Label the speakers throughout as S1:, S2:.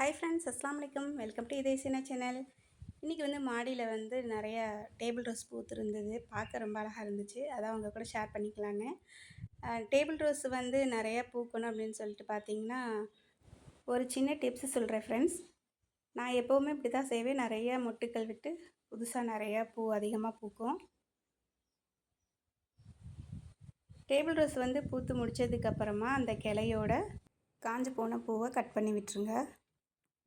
S1: Hi friends அஸ்லாம் வலைக்கம் welcome to இதே சின்ன சேனல் இன்றைக்கி வந்து மாடியில் வந்து நிறைய டேபிள் ரோஸ் பூத்துருந்தது. பார்க்க ரொம்ப அழகாக இருந்துச்சு. அதான் அவங்க கூட ஷேர் பண்ணிக்கலான்னு. டேபிள் ரோஸ் வந்து நிறையா பூக்கணும் அப்படின்னு சொல்லிட்டு பார்த்தீங்கன்னா ஒரு சின்ன டிப்ஸு சொல்கிறேன் ஃப்ரெண்ட்ஸ் நான் எப்போவுமே இப்படி தான் செய்வேன். நிறைய மொட்டுக்கள் விட்டு புதுசாக நிறையா பூ அதிகமாக பூக்கும். டேபிள் ரோஸ் வந்து பூத்து முடித்ததுக்கப்புறமா அந்த கிளையோட காஞ்சு போன பூவை கட் பண்ணி விட்டுருங்க.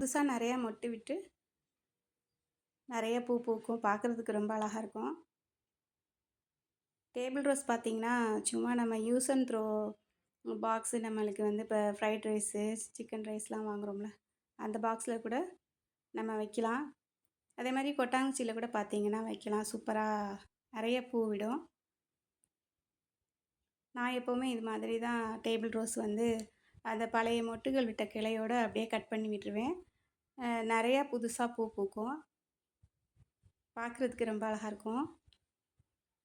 S1: புதுசாக நிறையா மொட்டு விட்டு நிறைய பூ பூக்கும். பார்க்குறதுக்கு ரொம்ப அழகாக இருக்கும். டேபிள் ரோஸ் பார்த்திங்கன்னா சும்மா நம்ம யூஸ் அண்ட் த்ரோ பாக்ஸு நம்மளுக்கு வந்து இப்போ ஃப்ரைட் ரைஸு சிக்கன் ரைஸ்லாம் வாங்குகிறோம்ல அந்த பாக்ஸில் கூட நம்ம வைக்கலாம். அதே மாதிரி கொட்டாங்குச்சியில் கூட பார்த்திங்கன்னா வைக்கலாம். சூப்பராக நிறைய பூ விடும். நான் எப்போவுமே இது மாதிரி தான் டேபிள் ரோஸ் வந்து அந்த பழைய மொட்டுகள் விட்ட கிளையோடு அப்படியே கட் பண்ணி விட்டுருவேன். நிறையா புதுசாக பூ பூக்கும். பார்க்குறதுக்கு ரொம்ப அழகாக இருக்கும்.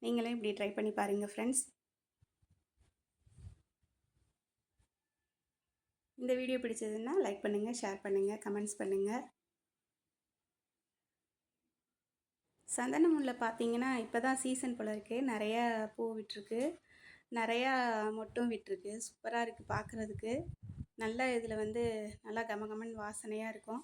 S1: நீங்களும் இப்படி ட்ரை பண்ணி பாருங்கள் ஃப்ரெண்ட்ஸ் இந்த வீடியோ பிடிச்சதுன்னா லைக் பண்ணுங்கள் ஷேர் பண்ணுங்கள் கமெண்ட்ஸ் பண்ணுங்கள் சந்தன முல்லை பார்த்தீங்கன்னா இப்போ தான் சீசன் போல் இருக்குது நிறையா பூ விட்டுருக்கு. நிறையா மொட்டும் விட்டுருக்கு. சூப்பராக இருக்குது பார்க்குறதுக்கு நல்ல இதில் வந்து நல்லா கமகமன் வாசனையாக இருக்கும்.